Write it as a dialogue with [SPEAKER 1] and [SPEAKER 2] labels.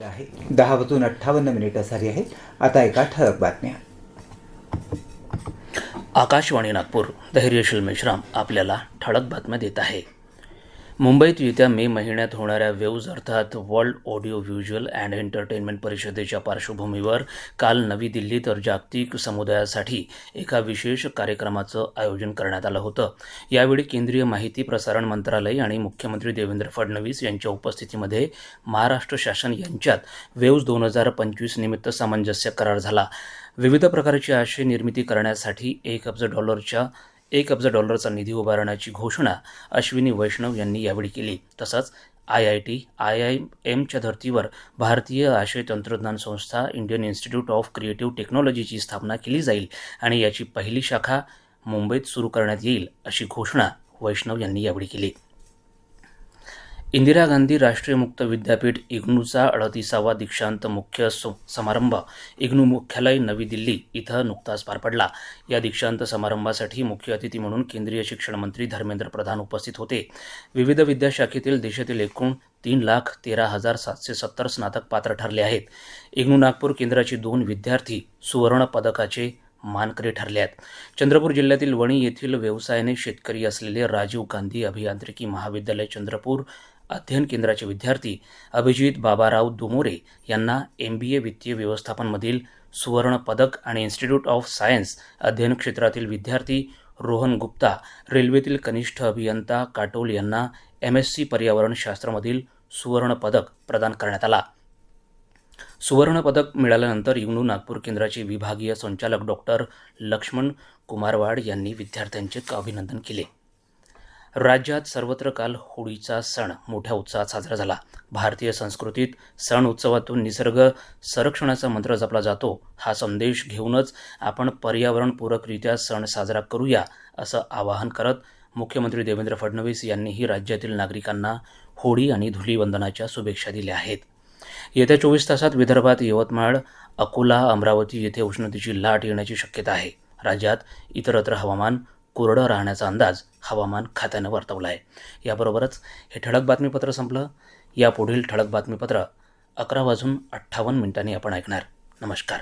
[SPEAKER 1] आहे. दहा वाजून अठ्ठावन्न मिनिटं झाली आहेत. आता एका ठळक बातम्या.
[SPEAKER 2] आकाशवाणी नागपूर धैर्यशील मेश्राम आपल्याला ठळक बातम्या देत आहे. मुंबईत येत्या मे महिन्यात होणाऱ्या वेव्ज अर्थात world audio visual and entertainment परिषदेच्या पार्श्वभूमीवर काल नवी दिल्लीत जागतिक समुदायासाठी एका विशेष कार्यक्रमाचं आयोजन करण्यात आलं होतं. यावेळी केंद्रीय माहिती प्रसारण मंत्रालय आणि मुख्यमंत्री देवेंद्र फडणवीस यांच्या उपस्थितीमध्ये महाराष्ट्र शासन यांच्यात वेव्ज दोन हजार पंचवीस निमित्त सामंजस्य करार झाला. विविध प्रकारची आशय निर्मिती करण्यासाठी एक अब्ज डॉलरच्या एक अब्ज डॉलरचा निधी उभारण्याची घोषणा अश्विनी वैष्णव यांनी यावेळी केली. तसंच I I T I I एमच्या धर्तीवर भारतीय आशय तंत्रज्ञान संस्था इंडियन इन्स्टिट्यूट ऑफ क्रिएटिव्ह टेक्नॉलॉजीची स्थापना केली जाईल आणि याची पहिली शाखा मुंबईत सुरू करण्यात येईल अशी घोषणा वैष्णव यांनी यावेळी केली. इंदिरा गांधी राष्ट्रीय मुक्त विद्यापीठ इग्नूचा अडतीसावा दीक्षांत मुख्य समारंभ. इग्नू मुख्यालय नवी दिल्ली इथं नुकताच पार पडला. या दीक्षांत समारंभासाठी मुख्य अतिथी म्हणून केंद्रीय शिक्षण मंत्री धर्मेंद्र प्रधान उपस्थित होते. विविध विद्याशाखेतील देशातील एकूण तीन लाख तेरा हजार सातशे सत्तर स्नातक पात्र ठरले आहेत. इग्नू नागपूर केंद्राचे दोन विद्यार्थी सुवर्ण पदकाचे मानकरी ठरले आहेत चंद्रपूर जिल्ह्यातील वणी येथील व्यवसायाने शेतकरी असलेले राजीव गांधी अभियांत्रिकी महाविद्यालय चंद्रपूर अध्ययन केंद्राचे विद्यार्थी अभिजित बाबाराव दुमोरे यांना एम बी ए वित्तीय व्यवस्थापनमधील सुवर्ण पदक आणि इन्स्टिट्यूट ऑफ सायन्स अध्ययन क्षेत्रातील विद्यार्थी रोहन गुप्ता रेल्वेतील कनिष्ठ अभियंता काटोल यांना एम एस सी पर्यावरणशास्त्रामधील सुवर्ण पदक प्रदान करण्यात आला. सुवर्णपदक मिळाल्यानंतर इग्नू नागपूर केंद्राचे विभागीय संचालक डॉक्टर लक्ष्मण कुमारवाड यांनी विद्यार्थ्यांचे अभिनंदन केले. राज्यात सर्वत्र काल होळीचा सण मोठ्या उत्साहात साजरा झाला. भारतीय संस्कृतीत सण उत्सवातून निसर्ग संरक्षणाचा मंत्र जपला जातो. हा संदेश घेऊनच आपण पर्यावरणपूरकरित्या सण साजरा करूया असं आवाहन करत मुख्यमंत्री देवेंद्र फडणवीस यांनीही राज्यातील नागरिकांना होळी आणि धुलीवंदनाच्या शुभेच्छा दिल्या आहेत. येत्या चोवीस तासात विदर्भात यवतमाळ अकोला अमरावती येथे उष्णतेची लाट येण्याची शक्यता आहे. राज्यात इतरत्र हवामान कोरडं राहण्याचा अंदाज हवामान खात्यानं वर्तवला आहे याबरोबरच हे ठळक बातमीपत्र संपलं. यापुढील ठळक बातमीपत्र अकरा वाजून अठ्ठावन्न मिनिटांनी आपण ऐकणार. नमस्कार.